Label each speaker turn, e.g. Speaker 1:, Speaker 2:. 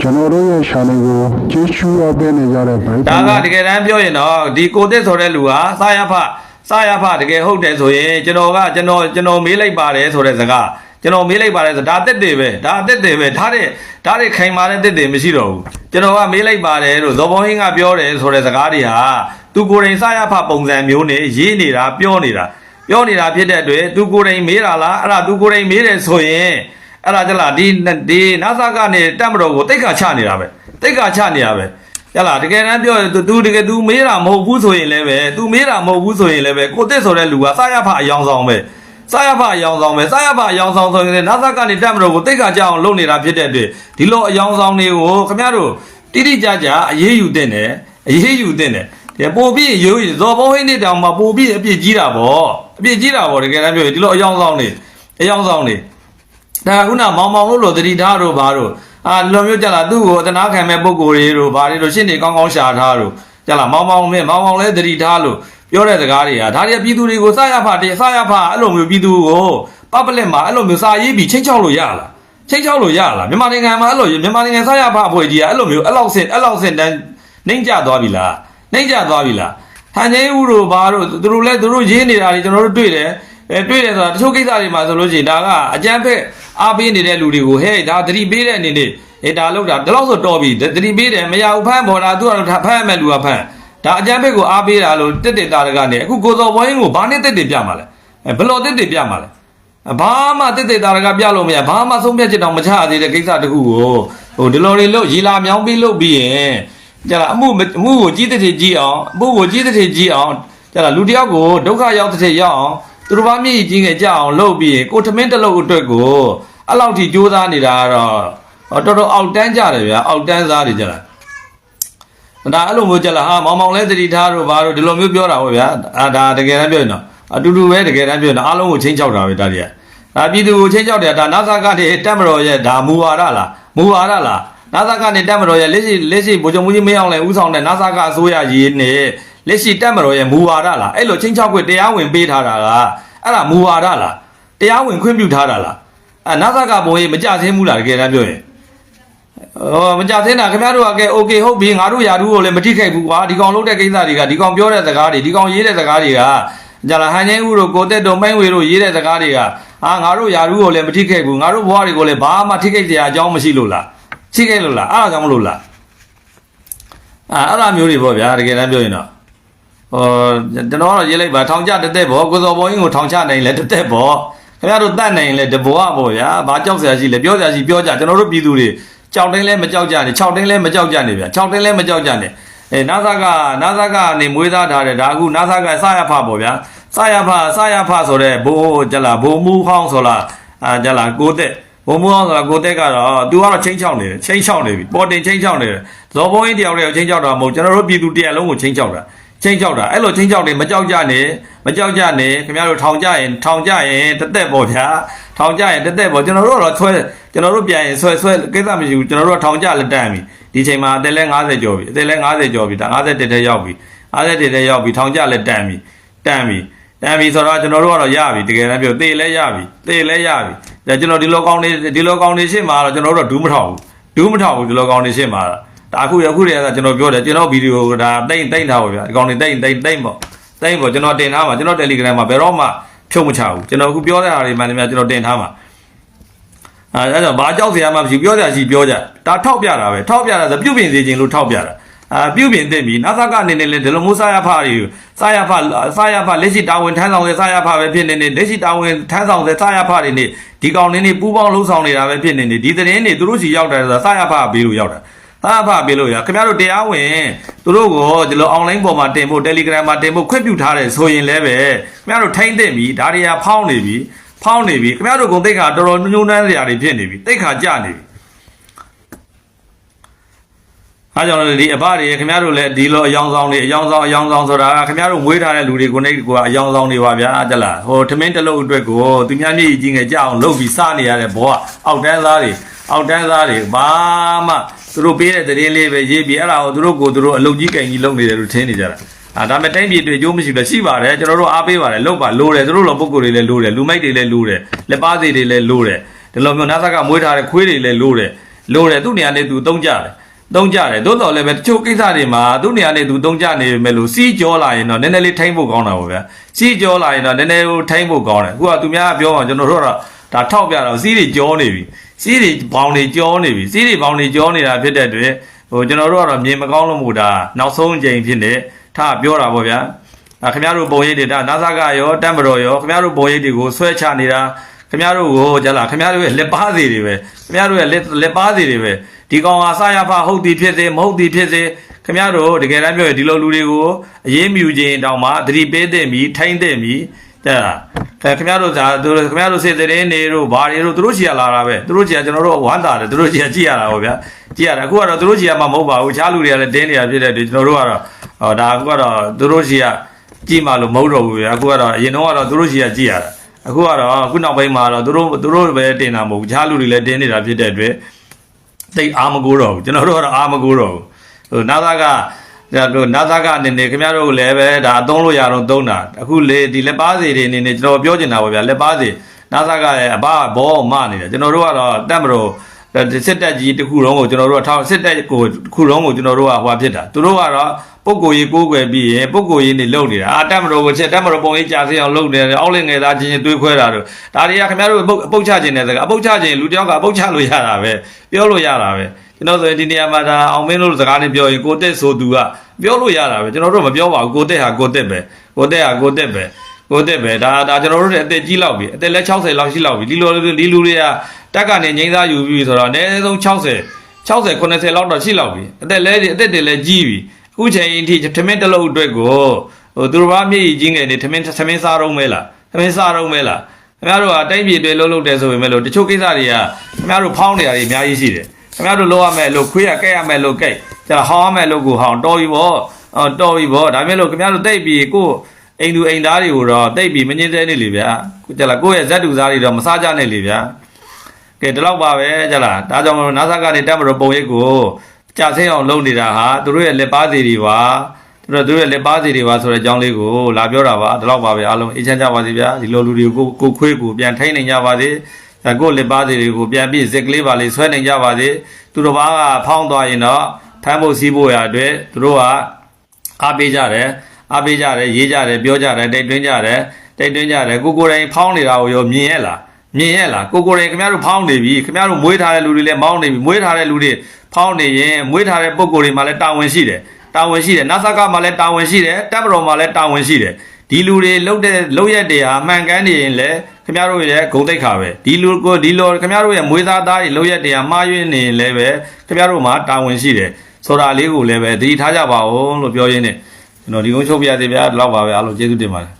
Speaker 1: ကျွန်တော်တို့ရဲ့ channel ကိုကြည့်ရှုရပေးနေကြတဲ့ပရိသတ်
Speaker 2: ဒါကတကယ်တမ်းပြောရင်တော့ဒီကိုသစ်ဆိုတဲ့လူဟာစာရဖစာရဖတကယ်ဟုတ်တယ်ဆိုရင်ကျွန်တော်ကကျွန်တော်ကျွန်တော်မေးလိုက်ပါတယ်ဆိုတဲ့စကားကျွန်တော်မေးလိုက်ပါတယ်ဆိုဒါအသက်တွေပဲဒါအသက်တွေပဲဒါတဲ့ဒါတွေခိုင်မာတဲ့တက်တွေမရှိတော့ဘူးကျွန်တော်ကမေးလိုက်ပါတယ်လို့ဇော်ဘောဟင်းကပြောတယ်ဆိုတဲ့စကားတွေဟာသူကိုယ်တိုင်စာရဖပုံစံမျိုးနဲ့ရေးနေတာပြောနေတာပြောနေတာဖြစ်တဲ့အတွက်သူကိုယ်တိုင်မေးတာလားအဲ့ဒါသူကိုယ်တိုင်မေးတယ်ဆိုရင် အဲ့ဒါကြလားဒီဒီနာဆာကနေတက်မတော်ကိုတိတ်ခါချနေတာပဲတိတ်ခါချနေတာပဲ ရလားတကယ်တမ်းပြောရင် तू တကယ် तू မေးတာမဟုတ်ဘူးဆိုရင်လည်းပဲ तू မေးတာမဟုတ်ဘူးဆိုရင်လည်းပဲကိုတစ်ဆိုတဲ့လူကစရဖအယောင်ဆောင်ပဲစရဖအယောင်ဆောင်ပဲစရဖအယောင်ဆောင်ဆိုရင်လည်းနာသကနေတက်မလို့ကိုတိတ်ခါကြအောင်လုပ်နေတာဖြစ်တဲ့အတွက်ဒီလိုအယောင်ဆောင်တွေကိုခင်ဗျားတို့တိတိကျကျအေးအေးယူတဲ့တယ်အေးအေးယူတဲ့တယ်ဒီပို့ပြီးရိုးရဇော်ဘုံဟင်းနေတောင်မှပို့ပြီးအပြစ်ကြီးတာပေါ့အပြစ်ကြီးတာပေါ့တကယ်တမ်းပြောရင်ဒီလိုအယောင်ဆောင်နေအယောင်ဆောင်နေ ဒါကခုနမောင်မောင်လို့လို့တတိထားတို့ဘာတို့အာလွန်မျိုးကြလားသူ့ကိုအတနာခံမဲ့ပုံကိုယ်တွေတို့ဘာတွေတို့ရှင်းနေကောင်းကောင်းရှာထားတို့ကြလားမောင်မောင်နဲ့မောင်မောင်လဲတတိထားလို့ပြောတဲ့စကားတွေကဒါတွေကပြည်သူတွေကိုစရဖတည်းစရဖအဲ့လိုမျိုးပြည်သူကိုပပလက်မှာအဲ့လိုမျိုးစာရေးပြီးချင်းချောက်လို့ရလားချင်းချောက်လို့ရလားမြန်မာနိုင်ငံမှာအဲ့လိုမြန်မာနိုင်ငံစရဖအဖွဲ့ကြီးကအဲ့လိုမျိုးအဲ့လောက်စင်အဲ့လောက်စင်တန်းနှိမ့်ကြသွားပြီလားနှိမ့်ကြသွားပြီလားဟန်ချင်းဦးတို့ဘာတို့သူတို့လဲသူတို့ရေးနေတာတွေကျွန်တော်တို့တွေ့တယ်အဲတွေ့တယ်ဆိုတာတချို့ကိစ္စတွေမှာဆိုလို့ရှိရင်ဒါကအကြမ်းဖက် အားပေးနေတဲ့လူတွေကိုဟဲ့ဒါသတိပေးတဲ့အနေနဲ့အဲဒါလောက်တာဒီလောက်ဆိုတော်ပြီသတိပေးတယ်မရဘူးဖမ်းပေါ်တာသူကတော့ဖမ်းမဲ့လူကဖမ်းဒါအကြမ်းဖက်ကိုအားပေးတာလို့တက်တက်တာတကနေအခုကိုစော်ဘွိုင်းကိုဘာနဲ့တက်တက်ပြမှာလဲအဲဘလို့တက်တက်ပြမှာလဲဘာမှတက်တက်တာတကပြလို့မရဘာမှဆုံးဖြတ်ချက်တောင်မချသေးတဲ့ကိစ္စတခုကိုဟိုဒီလိုတွေလို့ရီလာမြောင်းပြီးလုပ်ပြီးရင်ကြလားအမှုအမှုကိုကြီးတဲ့ကြီးအောင်အမှုကိုကြီးတဲ့ကြီးအောင်ကြလားလူတယောက်ကိုဒုက္ခရောက်တဲ့ရောက်အောင် သူတို့ဘာမြည်ကြီးငယ်ကြအောင်လုပ်ပြီးရင်ကိုထမင်းတစ်လုံးအတွက်ကိုအဲ့လောက်ထိကြိုးစားနေတာကတော့ဟောတော်တော်အောက်တန်းကြတယ်ဗျာအောက်တန်းစားတွေကြလားဒါအဲ့လိုမျိုးကြလားဟာမောင်မောင်လဲသတိထားတို့ဘာတို့ဒီလိုမျိုးပြောတာဟုတ်ဗျာအာဒါတကယ်တမ်းပြောရင်တော့အတူတူပဲတကယ်တမ်းပြောရင်တော့အားလုံးကိုချင်းချောက်တာပဲဒါတွေကဒါပြည်သူကိုချင်းချောက်တယ်ဒါနာသကနေတက်မတော်ရဲ့ဒါမူဝါဒလားမူဝါဒလားနာသကနေတက်မတော်ရဲ့လက်ရှိလက်ရှိဗိုလ်ချုပ်မှုကြီးမင်းအောင်လဲဥဆောင်တဲ့နာသကအစိုးရကြီးနဲ့ လက်ရှိတက်မတော်ရဲ့မူဝါဒလားအဲ့လိုချင်းချောက်ခွင့်တရားဝင်ပေးထားတာကအဲ့ဒါမူဝါဒလားတရားဝင်ခွင့်ပြုထားတာလားအနာသကဘိုးကြီးမကြဆင်းဘူးလားတကယ်တမ်းပြောရင်ဟောမကြဆင်းတာခင်ဗျားတို့ကကဲ okay ဟုတ်ပြီငါတို့ယာတို့ကိုလည်းမထိခိုက်ဘူးကွာဒီကောင်လုပ်တဲ့ကိစ္စတွေကဒီကောင်ပြောတဲ့စကားတွေဒီကောင်ရေးတဲ့စကားတွေကကြလားဟန်ကျင်းဦးတို့ကိုတက်တို့မိုင်းဝေတို့ရေးတဲ့စကားတွေကဟာငါတို့ယာတို့ကိုလည်းမထိခိုက်ဘူးငါတို့ဘဝတွေကိုလည်းဘာမှထိခိုက်ကြရအကြောင်းမရှိလို့လားထိခိုက်လို့လားအဲ့ဒါကြောင့်မလို့လားအဲ့အဲ့လိုမျိုးတွေပေါ့ဗျာတကယ်တမ်းပြောရင်တော့ ဟိုကျွန်တော်ကတော့ရေးလိုက်ပါထောင်ချတက်တက်ပေါ့ကိုစော်ဘောင်းကြီးကိုထောင်ချနိုင်လဲတက်တက်ပေါ့ခင်ဗျားတို့တတ်နိုင်လဲတဘောอ่ะပေါ့ဗျာဘာကြောက်စရာရှိလဲပြောစရာရှိပြောကြကျွန်တော်တို့ပြည်သူတွေကြောက်တင်းလဲမကြောက်ကြနဲ့6တင်းလဲမကြောက်ကြနဲ့ဗျာ6တင်းလဲမကြောက်ကြနဲ့အဲနာသကနာသကနေမွေးသားထားတယ်ဒါအခုနာသကစရဖပေါ့ဗျာစရဖစရဖဆိုတဲ့ဘိုးကြလားဘိုးမူဟောင်းဆိုလားအာကြလားကိုတက်ဘိုးမူဟောင်းဆိုတာကိုတက်ကတော့ तू ကတော့ချင်းချောက်နေတယ်ချင်းချောက်နေပြီပေါ်တင်ချင်းချောက်နေတယ်ဇော်ဘုံကြီးတယောက်တည်းကိုချင်းချောက်တာမဟုတ်ကျွန်တော်တို့ပြည်သူတရက်လုံးကိုချင်းချောက်တာ ချင်းကြောက်တာအဲ့လိုချင်းကြောက်နေမကြောက်ကြနဲ့မကြောက်ကြနဲ့ခင်ဗျားတို့ထောင်ကြရင်ထောင်ကြရင်တက်တက်ပေါ့ဗျာထောင်ကြရင်တက်တက်ပေါ့ကျွန်တော်တို့ကတော့ဆွဲကျွန်တော်တို့ပြန်ရင်ဆွဲဆွဲကိစ္စမရှိဘူးကျွန်တော်တို့ကထောင်ကြလက်တန့်ပြီဒီချိန်မှာအသက်လဲ90ကျော်ပြီအသက်လဲ90ကျော်ပြီဒါ50တက်တက်ရောက်ပြီ50တက်တက်ရောက်ပြီထောင်ကြလက်တန့်ပြီတန့်ပြီတန့်ပြီဆိုတော့ကျွန်တော်တို့ကတော့ရပြီတကယ်တမ်းပြောသေလဲရပြီသေလဲရပြီဒါကျွန်တော်ဒီလိုကောင်းနေဒီလိုကောင်းနေရှင်းမှာတော့ကျွန်တော်တို့တော့ဒူးမထောက်ဘူးဒူးမထောက်ဘူးဒီလိုကောင်းနေရှင်းမှာတော့ ဒါအခုရအခုတည်းကကျွန်တော်ပြောတယ်ကျွန်တော်ဗီဒီယိုဒါတိမ့်တိမ့်ထားပါဗျာဒီကောင်တွေတိမ့်တိမ့်တိမ့်ပေါ့တိမ့်ပေါ့ကျွန်တော်တင်ထားမှာကျွန်တော် Telegram မှာဘယ်တော့မှဖြုတ်မချဘူးကျွန်တော်အခုပြောတဲ့ဟာတွေမှန်တယ်များကျွန်တော်တင်ထားမှာအဲအဲ့တော့ဘာကြောက်စရာမှမရှိဘူးပြောစရာရှိပြောကြဒါထောက်ပြတာပဲထောက်ပြတာဆိုပြုတ်ပြင်စေခြင်းလို့ထောက်ပြတာအာပြုတ်ပြင်သိပြီနာသကအနေနဲ့လည်းဒီလိုမျိုးစားရဖတွေစားရဖစားရဖလက်ရှိတာဝန်ထမ်းဆောင်တဲ့စားရဖပဲဖြစ်နေနေလက်ရှိတာဝန်ထမ်းဆောင်တဲ့စားရဖတွေနေဒီကောင်နေနေပူပေါင်းလှုပ်ဆောင်နေတာပဲဖြစ်နေနေဒီသတင်းတွေသူတို့စီရောက်တယ်ဆိုတာစားရဖဘေးလို့ရောက်တာ သားဖပေးလို့ရခင်ဗျားတို့တရားဝင်သူတို့ကိုဒီလို online ပေါ်မှာတင်ဖို့ Telegram မှာတင်ဖို့ခွင့်ပြုထားတယ်ဆိုရင်လည်းပဲခင်ဗျားတို့ထိမ့်သိမ့်ပြီဒါတွေကဖောင်းနေပြီဖောင်းနေပြီခင်ဗျားတို့ကုန်သိက္ခာတော်တော်ညှိုးနှမ်းစရာတွေဖြစ်နေပြီသိက္ခာကျနေပြီအားကြောင့်လည်းဒီအဘတွေခင်ဗျားတို့လည်းဒီလိုအယောင်ဆောင်တွေအယောင်ဆောင်အယောင်ဆောင်ဆိုတာခင်ဗျားတို့မွေးထားတဲ့လူတွေကိုနေကအယောင်ဆောင်တွေပါဗျာကြလားဟိုထမင်းတစ်လုံးအတွက်ကိုသူများမြည်ကြီးငယ်ကြအောင်လုပ်ပြီးစနေရတဲ့ဘောကအောက်တန်းသားတွေအောက်တန်းသားတွေဘာမှ သူတို့ပေးတဲ့သတင်းလေးပဲရေးပြီးအဲ့ဒါကိုသူတို့ကိုသူတို့အလုပ်ကြီးကင်ကြီးလုပ်နေတယ်လို့ထင်နေကြတာအာဒါမဲ့တိုင်းပြည်တွေအကျိုးမရှိဘူးရှိပါတယ်ကျွန်တော်တို့အားပေးပါတယ်လုပ်ပါလိုတယ်သူတို့လိုပုံကိုယ်တွေလည်းလိုတယ်လူမိုက်တွေလည်းလိုတယ်လက်ပါစီတွေလည်းလိုတယ်ဒီလိုမျိုးနာသကမွေးထားတဲ့ခွေးတွေလည်းလိုတယ်လိုတယ်သူ့နေရာနဲ့သူတုံးကြတယ်တုံးကြတယ်သို့တော်လည်းပဲတချို့ကိစ္စတွေမှာသူ့နေရာနဲ့သူတုံးကြနေပေမဲ့လို့စီးကြောလာရင်တော့နည်းနည်းလေးထိမ့်ဖို့ကောင်းတာပေါ့ဗျာစီးကြောလာရင်တော့နည်းနည်းလေးထိမ့်ဖို့ကောင်းတယ်အခုကသူများပြောမှကျွန်တော်တို့ကတော့ဒါထောက်ပြတော့စီးတွေကြောနေပြီ စီးတွေဘောင်တွေကြောနေပြီစီးတွေဘောင်တွေကြောနေတာဖြစ်တဲ့အတွက်ဟိုကျွန်တော်တို့ကတော့မြင်မကောင်းလို့မို့ဒါနောက်ဆုံးအကြိမ်ဖြစ်နေထားပြောတာပေါ့ဗျာအဲခင်ဗျားတို့ပုံရိပ်တွေဒါနာသကရောတမ်မတော်ရောခင်ဗျားတို့ပုံရိပ်တွေကိုဆွဲချနေတာခင်ဗျားတို့ကိုကြလားခင်ဗျားတို့ရဲ့လက်ပါစီတွေပဲခင်ဗျားတို့ရဲ့လက်လက်ပါစီတွေပဲဒီကောင်ဟာစရဖဟုတ်သည်ဖြစ်စေမဟုတ်သည်ဖြစ်စေခင်ဗျားတို့တကယ်တမ်းပြောရင်ဒီလိုလူတွေကိုအရေးမြူခြင်းတောင်မှသတိပေးတဲ့မီထိုင်းတဲ့မီတဲ့လား အဲခင်ဗျားတို့သာသူတို့ခင်ဗျားတို့စေတရင်နေတို့ဘာတွေတို့သူတို့ချီရလာတာပဲသူတို့ချီရကျွန်တော်တို့ဝမ်းသာတယ်သူတို့ချီရကြည့်ရတာပေါ့ဗျာကြည့်ရတာအခုကတော့သူတို့ချီရမှမဟုတ်ပါဘူးတခြားလူတွေကလည်းတင်းနေတာဖြစ်တဲ့အတွက်ကျွန်တော်တို့ကတော့ဟောဒါအခုကတော့သူတို့ချီရကြည့်မှလို့မဟုတ်တော့ဘူးဗျာအခုကတော့အရင်တော့ကတော့သူတို့ရှိရကြည့်ရတာအခုကတော့အခုနောက်ပိုင်းမှာတော့သူတို့သူတို့ပဲတင်တာမဟုတ်ဘူးခြားလူတွေလည်းတင်နေတာဖြစ်တဲ့အတွက်တိတ်အားမကိုးတော့ဘူးကျွန်တော်တို့ကတော့အားမကိုးတော့ဘူးဟိုနာသာက ဒါတို့နာသာကအနေနဲ့ခင်ဗျားတို့လည်းပဲဒါအသုံးလို့ရတော့သုံးတာအခုလေဒီလက်ပါစီတွေအနေနဲ့ကျွန်တော်ပြောချင်တာပါဗျာလက်ပါစီနာသာကရဲ့အဘဘောမနေတယ်ကျွန်တော်တို့ကတော့တက်မလို့စစ်တက်ကြီးတစ်ခုလုံးကိုကျွန်တော်တို့ကထောက်စစ်တက်ကိုတစ်ခုလုံးကိုကျွန်တော်တို့ကဟွာဖြစ်တာသူတို့ကတော့ ပုတ်ကိုရေးကိုးကွယ်ပြီးရင်ပုတ်ကိုရေးနေလုံနေတာအာတက်မတော်ကိုချက်တက်မတော်ပုံရေးကြာစေအောင်လုံနေတယ်အောက်လက်ငယ်သားချင်းချင်းတွေးခွဲတာတို့ဒါတွေကခင်ဗျားတို့ပုတ်အပုတ်ချခြင်းတဲ့စကားအပုတ်ချခြင်းလူတယောက်ကအပုတ်ချလို့ရတာပဲပြောလို့ရတာပဲကျွန်တော်ဆိုရင်ဒီနေရာမှာဒါအောင်မင်းတို့စကားနဲ့ပြောရင်ကိုတက်ဆိုသူကပြောလို့ရတာပဲကျွန်တော်တို့မပြောပါဘူးကိုတက်ဟာကိုတက်ပဲကိုတက်ဟာကိုတက်ပဲကိုတက်ပဲဒါဒါကျွန်တော်တို့လည်းအသက်ကြီးလောက်ပြီအသက်လည်း60လောက်ရှိလောက်ပြီဒီလိုဒီလူတွေကတက်ကနေငိမ့်သားယူပြီးဆိုတော့အနည်းဆုံး60 60 90လောက်တော့ရှိလောက်ပြီအသက်လည်းအသက်တွေလည်းကြီးပြီအ ခုချိန်အထိထမင်းတစ်လုံးအတွက်ကိုဟိုသူတို့ဘာမြေကြီးကြီးငယ်နေထမင်းထမင်းစားတော့မဲလားထမင်းစားတော့မဲလားခင်ဗျားတို့ကတိုင်းပြည်တွေလုံးလုံးတယ်ဆိုပေမဲ့လို့တချို့ကိစ္စတွေကခင်ဗျားတို့ဖောင်းနေရတယ်အများကြီးရှိတယ်ခင်ဗျားတို့လောရမယ်လို့ခွေးရကဲ့ရမယ်လို့ကဲ့ကျတော့ဟောင်းရမယ်လို့ကိုဟောင်းတော်ပြီဗောအော်တော်ပြီဗောဒါပေမဲ့လို့ခင်ဗျားတို့တိတ်ပြီးကိုအိမ်သူအိမ်သားတွေကိုတော့တိတ်ပြီးမငင်းသေးနေလေဗျာကျလာကိုယ့်ရဲ့ဇက်တူသားတွေတော့မစားကြနဲ့လေဗျာကဲဒီလောက်ပါပဲကျလာဒါကြောင့်မလို့နာဆာကနေတက်မလို့ပုံရိပ်ကို ကြာဆင်းအောင်လုပ်နေတာဟာသူတို့ရဲ့လက်ပါစီတွေပါသူတို့သူတို့ရဲ့လက်ပါစီတွေပါဆိုတဲ့အကြောင်းလေးကိုလာပြောတာပါဒီလောက်ပါပဲအားလုံးအေးချမ်းကြပါစေဗျာဒီလိုလူတွေကိုကိုခွေးကိုပြန်ထိန်းနိုင်ကြပါစေအဲကိုလက်ပါစီတွေကိုပြန်ပြီးဇက်ကလေးပါလေးဆွဲနိုင်ကြပါစေသူတို့ဘာကဖောင်းသွားရင်တော့ဖမ်းဖို့စီးဖို့ရအတွက်သူတို့ကအားပေးကြတယ်အားပေးကြတယ်ရေးကြတယ်ပြောကြတယ်တိတ်တွင်းကြတယ်တိတ်တွင်းကြတယ်ကိုကိုယ်တိုင်ဖောင်းနေတာကိုရောမြင်ရဲ့လား မြင်ရဲ့လားကိုကိုယ်တိုင်ခင်ဗျားတို့ဖောင်းနေပြီခင်ဗျားတို့မွေးထားတဲ့လူတွေလည်းမောင်းနေပြီမွေးထားတဲ့လူတွေဖောင်းနေရင်မွေးထားတဲ့ပုံကိုယ်တွေမှာလည်းတာဝန်ရှိတယ်တာဝန်ရှိတယ်နာဆာကမှာလည်းတာဝန်ရှိတယ်တပ်မတော်မှာလည်းတာဝန်ရှိတယ်ဒီလူတွေလုတ်တဲ့လုတ်ရက်တွေဟာမှန်ကန်နေရင်လည်းခင်ဗျားတို့ရဲ့ဂုံတိတ်ခါပဲဒီလူကိုဒီလိုခင်ဗျားတို့ရဲ့မွေးသားသားတွေလုတ်ရက်တွေဟာမှားယွင်းနေရင်လည်းပဲခင်ဗျားတို့မှာတာဝန်ရှိတယ်ဆိုတာလေးကိုလည်းပဲသတိထားကြပါဦးလို့ပြောရင်းနဲ့ကျွန်တော်ဒီကုန်းချုပ်ပြရသေးဗျာဒီလောက်ပါပဲအားလုံးကျေးဇူးတင်ပါတယ်